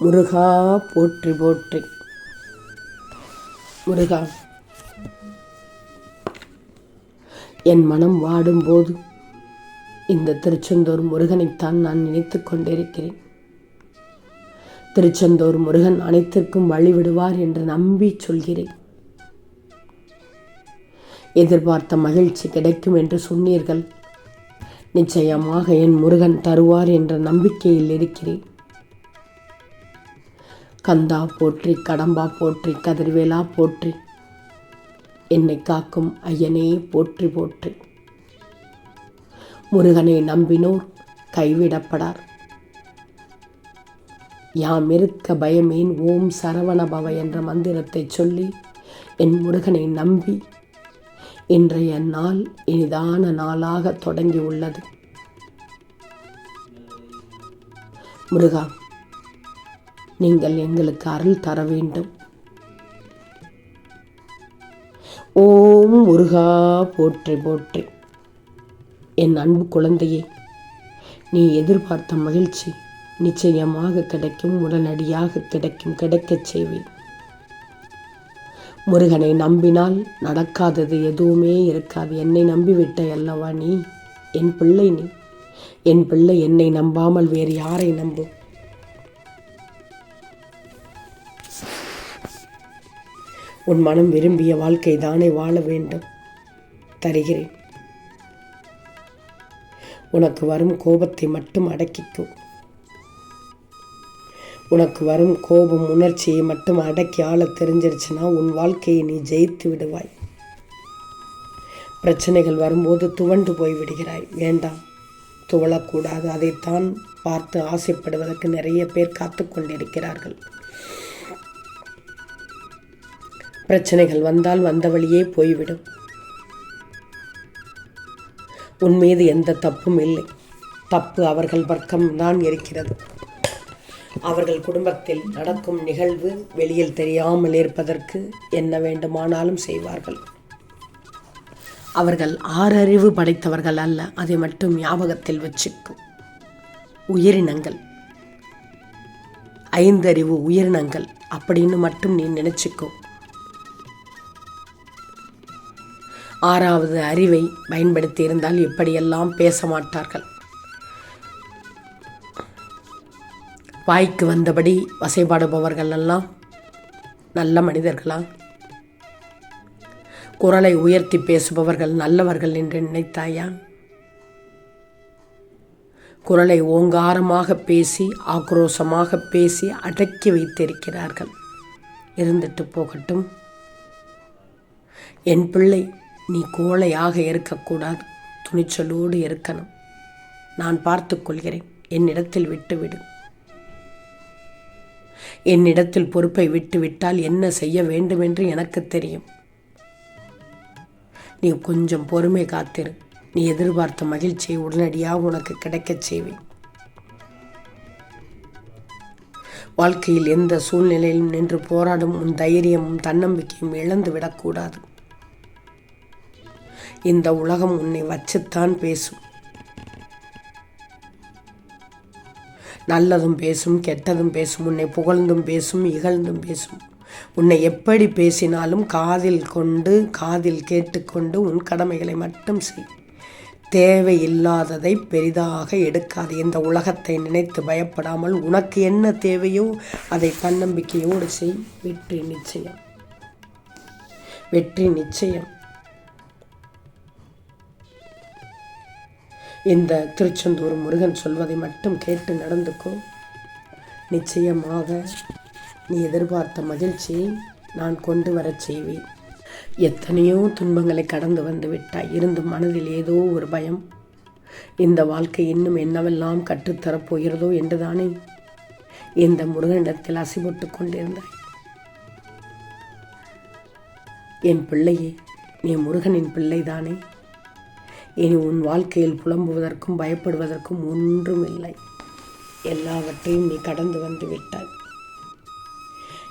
முருகா போற்றி போற்றி. முருகா என் மனம் வாடும்போது இந்த திருச்செந்தூர் முருகனைத்தான் நான் நினைத்து கொண்டிருக்கிறேன். திருச்செந்தூர் முருகன் அனைத்திற்கும் வழிவிடுவார் என்று நம்பி சொல்கிறேன். எதிர்பார்த்த மகிழ்ச்சி கிடைக்கும் என்று சொன்னீர்கள். நிச்சயமாக என் முருகன் தருவார் என்ற நம்பிக்கையில் இருக்கிறேன். கந்தா போற்றி கடம்பா போற்றி கதிர்வேலா போற்றி. என்னை காக்கும் ஐயனே போற்றி போற்றி. முருகனை நம்பினோர் கைவிடப்படார். யாம் இருக்க பயமேன் ஓம் சரவணபவ என்ற மந்திரத்தை சொல்லி என் முருகனை நம்பி இன்றைய நாள் இனிதான நாளாக தொடங்கி உள்ளது முருகா நீங்கள் எங்களுக்கு அருள் தர வேண்டும். ஓம் முருகா போற்றி போற்றி. என் அன்பு குழந்தையே நீ எதிர்பார்த்த மகிழ்ச்சி நிச்சயமாக கிடைக்கும் உடனடியாக கிடைக்கும் கிடைக்கச் செய்வேன். முருகனை நம்பினால் நடக்காதது எதுவுமே இருக்காது. என்னை நம்பிவிட்ட அல்லவா நீ? என் பிள்ளை நீ. என் பிள்ளை என்னை நம்பாமல் வேறு யாரை நம்பும் உன் மனம் விரும்பிய வாழ்க்கை தானே வாழ வேண்டும். தருகிறேன். உனக்கு வரும் கோபத்தை மட்டும் அடக்கிக்கோ. உனக்கு வரும் கோபம் உணர்ச்சியை மட்டும் அடக்கி ஆள தெரிஞ்சிருச்சுன்னா உன் வாழ்க்கையை நீ ஜெயித்து விடுவாய். பிரச்சனைகள் வரும்போது துவண்டு போய் விடுகிறாய். வேண்டாம். துவளக்கூடாது. அதைத்தான் பார்த்து ஆசைப்படுவதற்கு நிறைய பேர் காத்து கொண்டிருக்கிறார்கள். பிரச்சனைகள் வந்தால் வந்த வழியே போய்விடும். உன் மீது எந்த தப்பும் இல்லை. தப்பு அவர்கள் பக்கம் தான் இருக்கிறது அவர்கள் குடும்பத்தில் நடக்கும் நிகழ்வு வெளியில் தெரியாமல் இருப்பதற்கு என்ன வேண்டுமானாலும் செய்வார்கள். அவர்கள் ஆறறிவு படைத்தவர்கள் அல்ல அதை மட்டும் ஞாபகத்தில் வச்சுக்கும். உயிரினங்கள். ஐந்தறிவு உயிரினங்கள் அப்படின்னு மட்டும் நீ நினைச்சுக்கோ. ஆறாவது அறிவை பயன்படுத்தி இருந்தால் இப்படியெல்லாம் பேச மாட்டார்கள். வாய்க்கு வந்தபடி வசைபாடுபவர்கள் எல்லாம் நல்ல மனிதர்களா? குரலை உயர்த்தி பேசுபவர்கள் நல்லவர்கள் என்று நினைத்தாயா? குரலை ஓங்காரமாக பேசி ஆக்ரோஷமாக பேசி அடக்கி வைத்திருக்கிறார்கள். இருந்துட்டு போகட்டும். என் பிள்ளை நீ கோழையாக இருக்கக்கூடாது. துணிச்சலோடு இருக்கணும். நான் பார்த்து கொள்கிறேன். என்னிடத்தில் விட்டுவிடு. என்னிடத்தில் பொறுப்பை விட்டுவிட்டால் என்ன செய்ய வேண்டும் என்று எனக்கு தெரியும். நீ கொஞ்சம் பொறுமை காத்திரு. நீ எதிர்பார்த்த மகிழ்ச்சியை உடனடியாக உனக்கு கிடைக்கச் செய்வேன். வாழ்க்கையில் எந்த சூழ்நிலையிலும் நின்று போராடும் உன் தைரியமும் தன்னம்பிக்கையும் இழந்து விடக்கூடாது இந்த உலகம் உன்னை வச்சுத்தான் பேசும். நல்லதும் பேசும் கெட்டதும் பேசும் உன்னை புகழ்ந்தும் பேசும் இகழ்ந்தும் பேசும். உன்னை எப்படி பேசினாலும் காதில் கொண்டு காதில் கேட்டுக்கொண்டு உன் கடமைகளை மட்டும் செய். தேவையில்லாததை பெரிதாக எடுக்காது. இந்த உலகத்தை நினைத்து பயப்படாமல் உனக்கு என்ன தேவையோ அதை தன்னம்பிக்கையோடு செய். வெற்றி நிச்சயம். வெற்றி நிச்சயம். இந்த திருச்செந்தூர் முருகன் சொல்வதை மட்டும் கேட்டு நடந்துக்கோ. நிச்சயமாக நீ எதிர்பார்த்த மகிழ்ச்சியை நான் கொண்டு வரச் செய்வேன். எத்தனையோ துன்பங்களை கடந்து வந்து விட்டாய். இருந்தும் மனதில் ஏதோ ஒரு பயம். இந்த வாழ்க்கை இன்னும் என்னவெல்லாம் கற்றுத்தரப்போகிறதோ என்றுதானே? இந்த முருகனிடத்தில் அசிபட்டு கொண்டிருந்தாய். என் பிள்ளையே நீ முருகனின் பிள்ளைதானே? இனி உன் வாழ்க்கையில் புலம்புவதற்கும் பயப்படுவதற்கும் ஒன்றும் இல்லை எல்லாவற்றையும் நீ கடந்து வந்து விட்டாய்.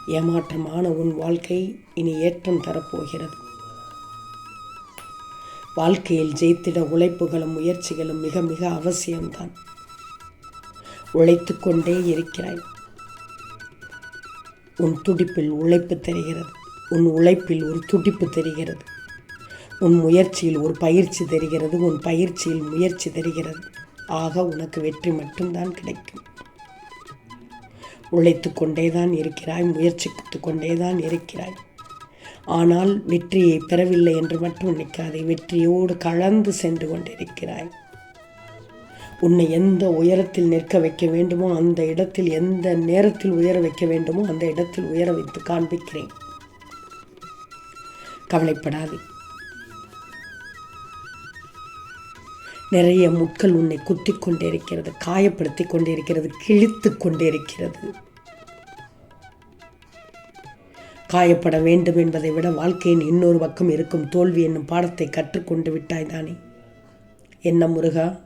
ஏமாற்றமான உன் வாழ்க்கை இனி ஏற்றம் தரப்போகிறது. வாழ்க்கையில் ஜெயித்திட உழைப்புகளும் முயற்சிகளும் மிக மிக அவசியம்தான். உழைத்து கொண்டே இருக்கிறாய். உன் துடிப்பில் உழைப்பு தெரிகிறது. உன் உழைப்பில் ஒரு துடிப்பு தெரிகிறது. உன் முயற்சியில் ஒரு பயிற்சி தெரிகிறது உன் பயிற்சியில் முயற்சி தெரிகிறது. ஆக உனக்கு வெற்றி மட்டும்தான் கிடைக்கும். உழைத்து கொண்டேதான் இருக்கிறாய் முயற்சித்து கொண்டேதான் இருக்கிறாய். ஆனால் வெற்றியை பெறவில்லை என்று மட்டும் நிற்காதே வெற்றியோடு கலந்து சென்று கொண்டிருக்கிறாய். உன்னை எந்த உயரத்தில் நிற்க வைக்க வேண்டுமோ அந்த இடத்தில் எந்த நேரத்தில் உயர வைக்க வேண்டுமோ அந்த இடத்தில் உயர வைத்து காண்பிக்கிறேன். கவலைப்படாதே. நிறைய முட்கள் உன்னை குத்தி கொண்டிருக்கிறது காயப்படுத்தி கொண்டிருக்கிறது கிழித்து கொண்டிருக்கிறது. காயப்பட வேண்டும் என்பதை விட வாழ்க்கையின் இன்னொரு பக்கம் இருக்கும் தோல்வி என்னும் பாடத்தை கற்றுக்கொண்டு விட்டாய் தானே? என்ன முருகா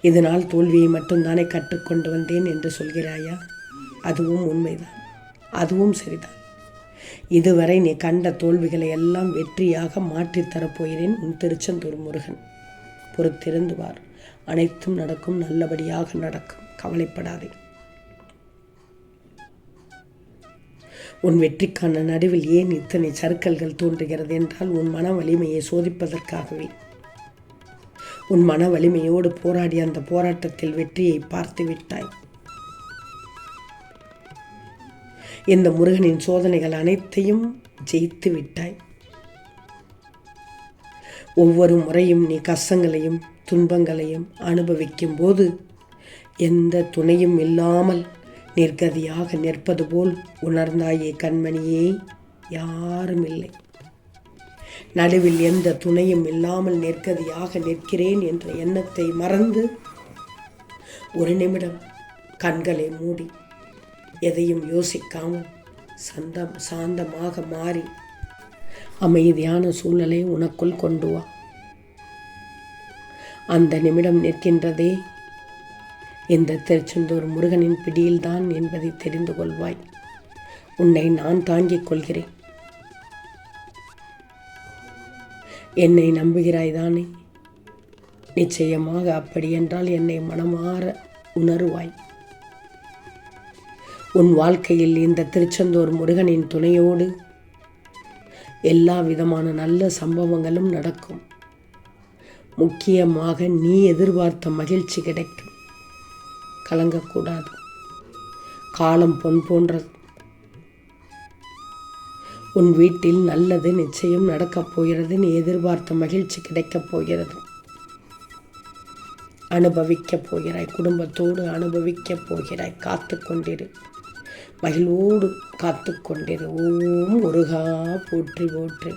இதனால் தோல்வியை மட்டும்தானே கற்றுக்கொண்டு வந்தேன் என்று சொல்கிறாயா? அதுவும் உண்மைதான். அதுவும் சரிதான். இதுவரை நீ கண்ட தோல்விகளை எல்லாம் வெற்றியாக மாற்றித் தரப்போகிறேன் உன் திருச்செந்தூர் முருகன். பொறுத்திருந்துவார் அனைத்தும் நடக்கும் நல்லபடியாக நடக்கும். கவலைப்படாதே. உன் வெற்றிக்கான நடுவில் ஏன் இத்தனை சறுக்கல்கள் தோன்றுகிறது என்றால் உன் மன வலிமையை சோதிப்பதற்காகவே. உன் மன வலிமையோடு போராடி அந்த போராட்டத்தில் வெற்றியை பார்த்து விட்டாய். இந்த முருகனின் சோதனைகள் அனைத்தையும் ஜெயித்து விட்டாய். ஒவ்வொரு முறையும் நீ கஷ்டங்களையும் துன்பங்களையும் அனுபவிக்கும் போது எந்த துணையும் இல்லாமல் நிர்கதியாக நிற்பது போல் உணர்ந்தாயே கண்மணியே யாரும் இல்லை. நடுவில் எந்த துணையும் இல்லாமல் நிற்கதியாக நிற்கிறேன் என்ற எண்ணத்தை மறந்து ஒரு நிமிடம் கண்களை மூடி எதையும் யோசிக்காமல் சந்தம் சாந்தமாக மாறி அமைதியான சூழலை உனக்குள் கொண்டு வா. அந்த நிமிடம் நிற்கின்றதே இந்த திருச்செந்தூர் முருகனின் பிடியில்தான் என்பதை தெரிந்து கொள்வாய். உன்னை நான் தாங்கிக் கொள்கிறேன். என்னை நம்புகிறாய் தானே? நிச்சயமாக அப்படியென்றால் என்னை மனமாற உணருவாய். உன் வாழ்க்கையில் இந்த திருச்செந்தூர் முருகனின் துணையோடு எல்லா விதமான நல்ல சம்பவங்களும் நடக்கும். முக்கியமாக நீ எதிர்பார்த்த மகிழ்ச்சி கிடைக்கும். கலங்கக்கூடாது. காலம் பொன் போன்றது. உன் வீட்டில் நல்லது நிச்சயம் நடக்கப் போகிறது. நீ எதிர்பார்த்த மகிழ்ச்சி கிடைக்கப் போகிறது. அனுபவிக்கப் போகிறாய். குடும்பத்தோடு அனுபவிக்கப் போகிறாய். காத்து கொண்டிரு. மகிழ்வோடு காத்து கொண்டிரு ஓம் முருகா போற்றி போற்றி.